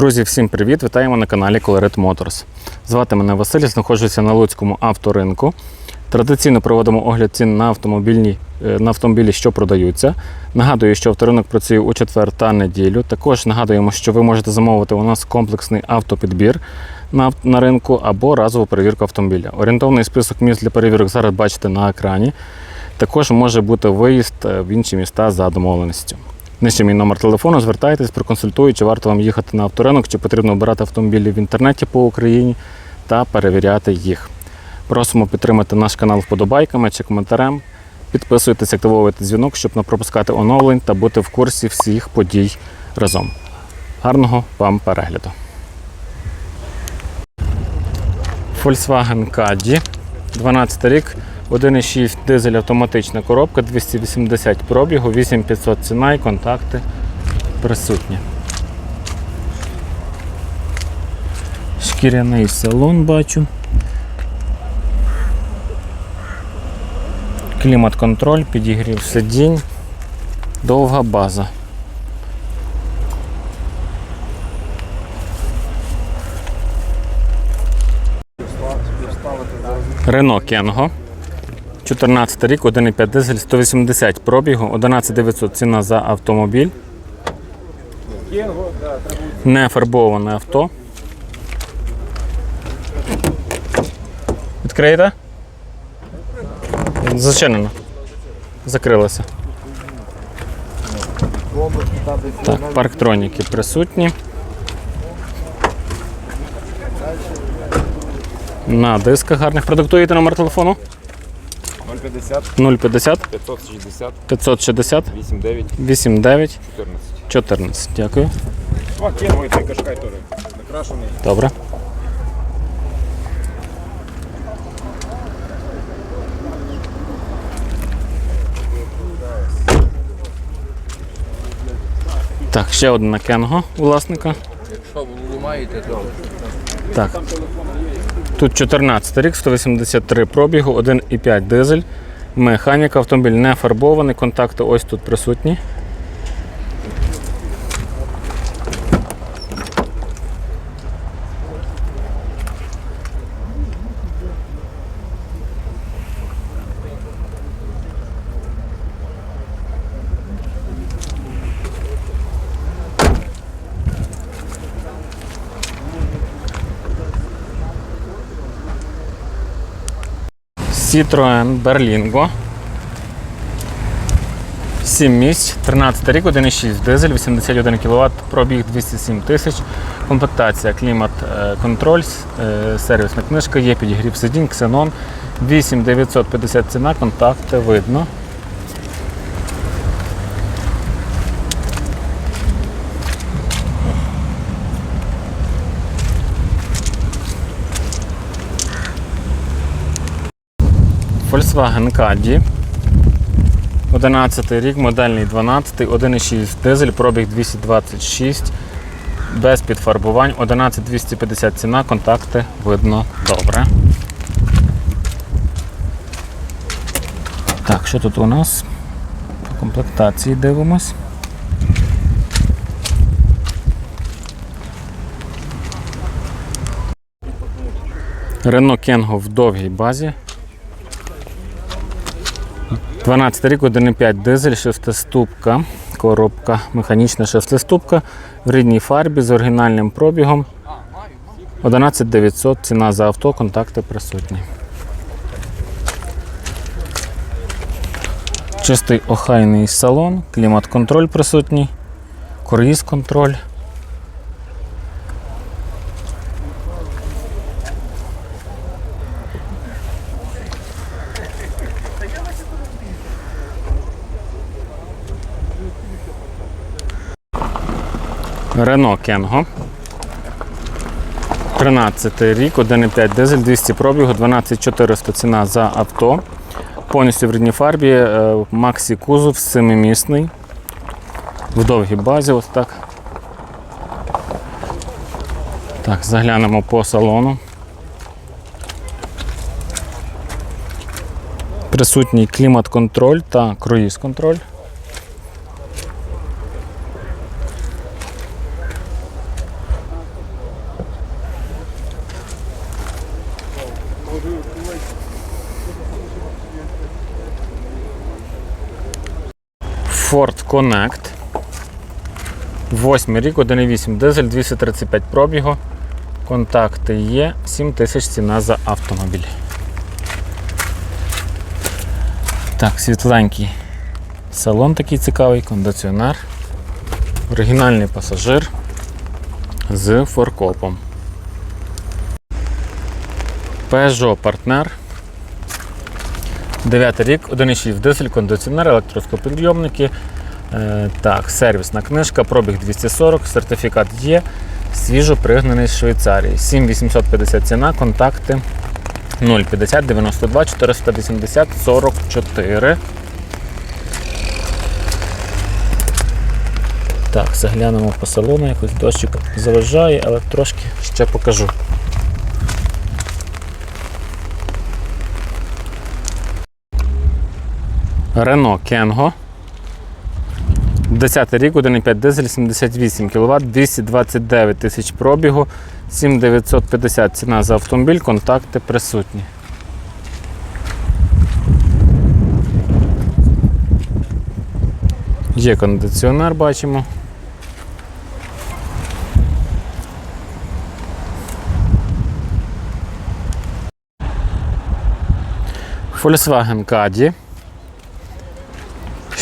Друзі, всім привіт! Вітаємо на каналі Colorit Motors. Звати мене Василь, знаходжуся на Луцькому авторинку. Традиційно проводимо огляд цін на, автомобільні, е, на автомобілі, що продаються. Нагадую, що авторинок працює у четвер та неділю. Також нагадуємо, що ви можете замовити у нас комплексний автопідбір на, на ринку або разову перевірку автомобіля. Орієнтовний список міст для перевірок зараз бачите на екрані. Також може бути виїзд е, в інші міста за домовленістю. Нижче мій номер телефону, звертайтесь, проконсультую, чи варто вам їхати на авторинок, чи потрібно обирати автомобілі в інтернеті по Україні та перевіряти їх. Просимо підтримати наш канал вподобайками чи коментарем. Підписуйтесь, активовуйте дзвінок, щоб не пропускати оновлень та бути в курсі всіх подій разом. Гарного вам перегляду. Volkswagen Caddy, 12 рік, 1,6 дизель автоматична коробка, 280 пробігу, 8500 ціна і контакти присутні. Шкіряний салон бачу. Клімат-контроль, підігрів сидінь, довга база. Рено Кенго. 14 рік, 1,5 дизель, 180 пробігу, 11900 ціна за автомобіль. Не фарбоване авто. Відкриєте? Зачинено. Закрилося. Так, парктроніки присутні. На дисках гарних. Продиктуєте номер телефону? 050 050 560 560 89 89 14. 14. Дякую. Два кеновий цей кашкай теж накрашений. Добре. Так, ще одна кенго у власника. Якщо ви ламаєте, то Так. Тут 14 рік, 183 пробігу, 1,5 дизель. Механіка, автомобіль не фарбований, контакти ось тут присутні. Citroen Berlingo. 7 місць, 13 рік, 1,6 дизель, 81 кВт, пробіг 207 тисяч, комплектація, клімат, е, контроль, е, сервісна книжка, є підігрів сидінь, ксенон, 8950 ціна, контакти видно. Volkswagen Caddy. 11 рік, модельний 12, 1,6 дизель, пробіг 226, без підфарбувань, 11250 ціна, контакти видно добре. Так, що тут у нас? По комплектації дивимось. Renault Кенго в довгій базі. 12 рік, 1,5 дизель, шестиступка, коробка, механічна шестиступка в рідній фарбі з оригінальним пробігом. 11900 ціна за авто, контакти присутні. Чистий охайний салон, клімат-контроль присутній, круїз контроль. Рено Кенго. 13 рік, 1,5 дизель, 200 пробігу, 12400 ціна за авто. Повністю в рідній фарбі, е, Максі кузов, семимісний. В довгій базі, ось так. Так, заглянемо по салону. Присутній клімат-контроль та круїз-контроль. Ford Connect. Восьмий рік, 1,8 дизель, 235 пробігу. Контакти є, 7 тисяч ціна за автомобіль. Так, світленький салон такий цікавий, кондиціонер. Оригінальний пасажир з форкопом. Peugeot партнер. 9 рік, 1,6 дизель, кондиціонер, електроскопідйомники. Е, так, сервісна книжка, пробіг 240, сертифікат є. Свіжо пригнаний з Швейцарії. 7850 ціна, контакти 050 92 480 44. Так, заглянемо по салону, якось дощик заважає, але трошки ще покажу. Renault Kengo. 10 рік, 1,5 дизель, 78 кВт, 229 тисяч пробігу, 7950 ціна за автомобіль, контакти присутні. Є кондиціонер, бачимо. Volkswagen Caddy.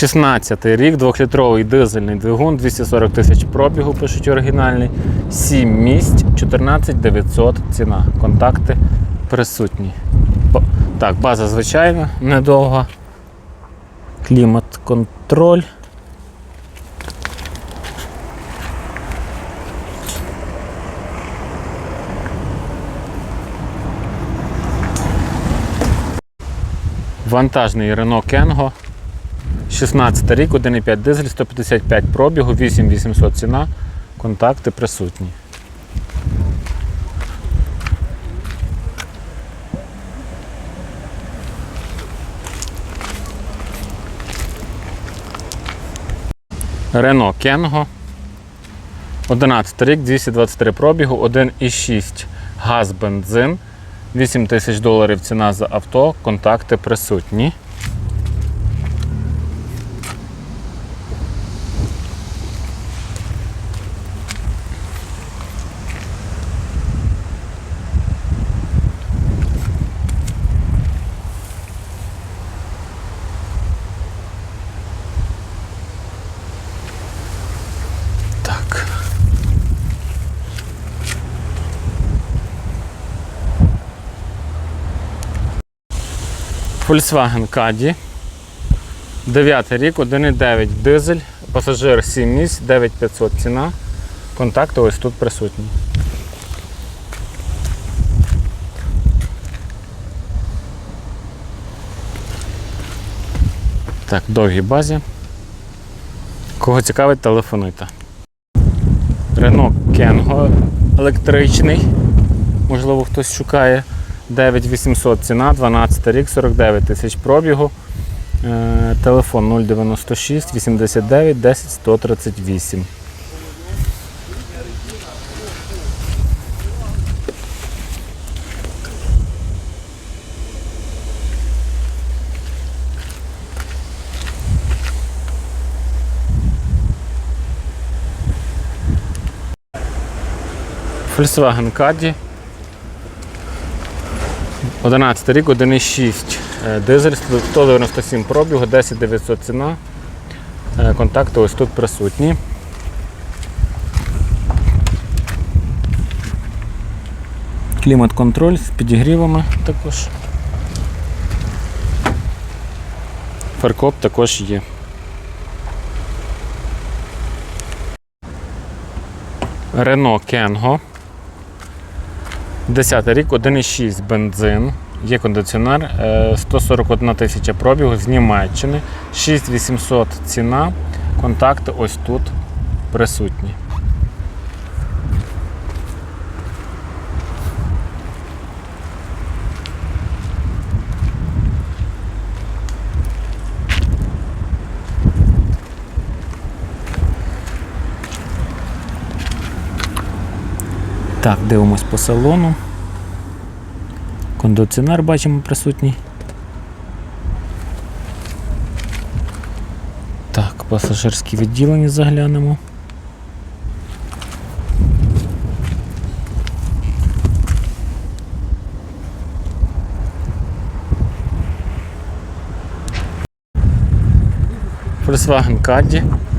16 рік, 2-літровий дизельний двигун, 240 тисяч пробігу, пишуть оригінальний, 7 місць, 14 900 ціна. Контакти присутні. Так, база звичайна, недовга. Клімат-контроль. Вантажний Renault Kengo. 16 рік, 1,5 дизель, 155 пробігу, 8800 ціна. Контакти присутні. Renault Kengo. 11 рік, 223 пробігу, 1,6 газ бензин. 8 тисяч доларів ціна за авто, контакти присутні. Volkswagen Caddy. 9 рік, 1,9 дизель, пасажир 7 місць, 9500 ціна. Контакти ось тут присутні. Так, довгій базі. Кого цікавить, телефонуйте. Renault Kengo електричний. Можливо, хтось шукає 9800 ціна, 12 рік, 49 тисяч пробігу. Е, Телефон 096 89 10 138. Volkswagen Caddy. 11 рік, 1,6 е, дизель, 197 пробігу, 10 900 ціна. Е, Контакти ось тут присутні. Клімат-контроль з підігрівами також. Фаркоп також є. Renault Kengo. 10 рік, 1,6 бензин. Є кондиціонер, е, 141 тисяча пробігу з Німеччини, 6800 ціна. Контакти ось тут присутні. Так, дивимось по салону. Кондиціонер бачимо присутній. Так, пасажирські відділення заглянемо. Volkswagen Caddy.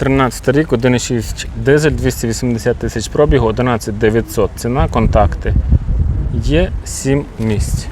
13 рік, 1,6 дизель, 280 тисяч пробігу, 11 900 ціна, контакти. Є 7 місць.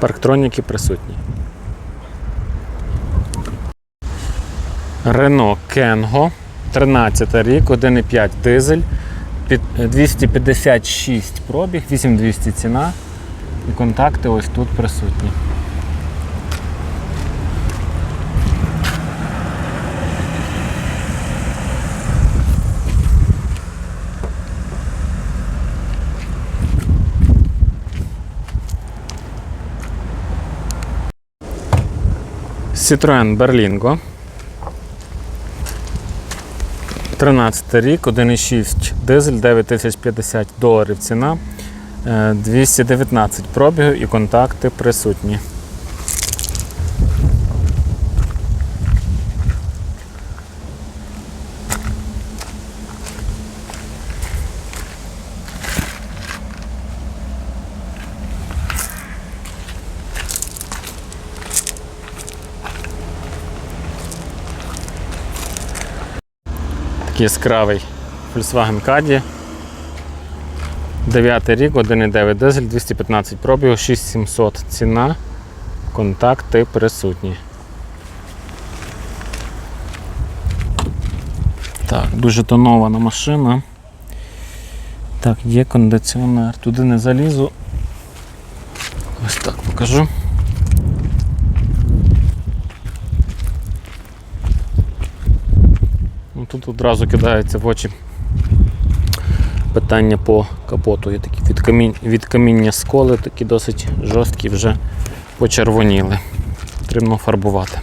Парктроніки присутні. Renault Kengo, 13 рік, 1,5 дизель, 256 пробіг, 8200 ціна. І контакти ось тут присутні. Citroen Berlingo. 13 рік, 1,6 дизель, 9050 доларів ціна, е, 219 пробігу і контакти присутні. Такий яскравий Volkswagen Caddy. 9 рік, 1,9 дизель, 215 пробігу, 6700 ціна. Контакти присутні. Так, дуже тонована машина. Так, є кондиціонер. Туди не залізу. Ось так покажу. Ну, Тут одразу кидається в очі питання по капоту. Є такі від, камінь, від каміння сколи, такі досить жорсткі вже почервоніли. Потрібно фарбувати.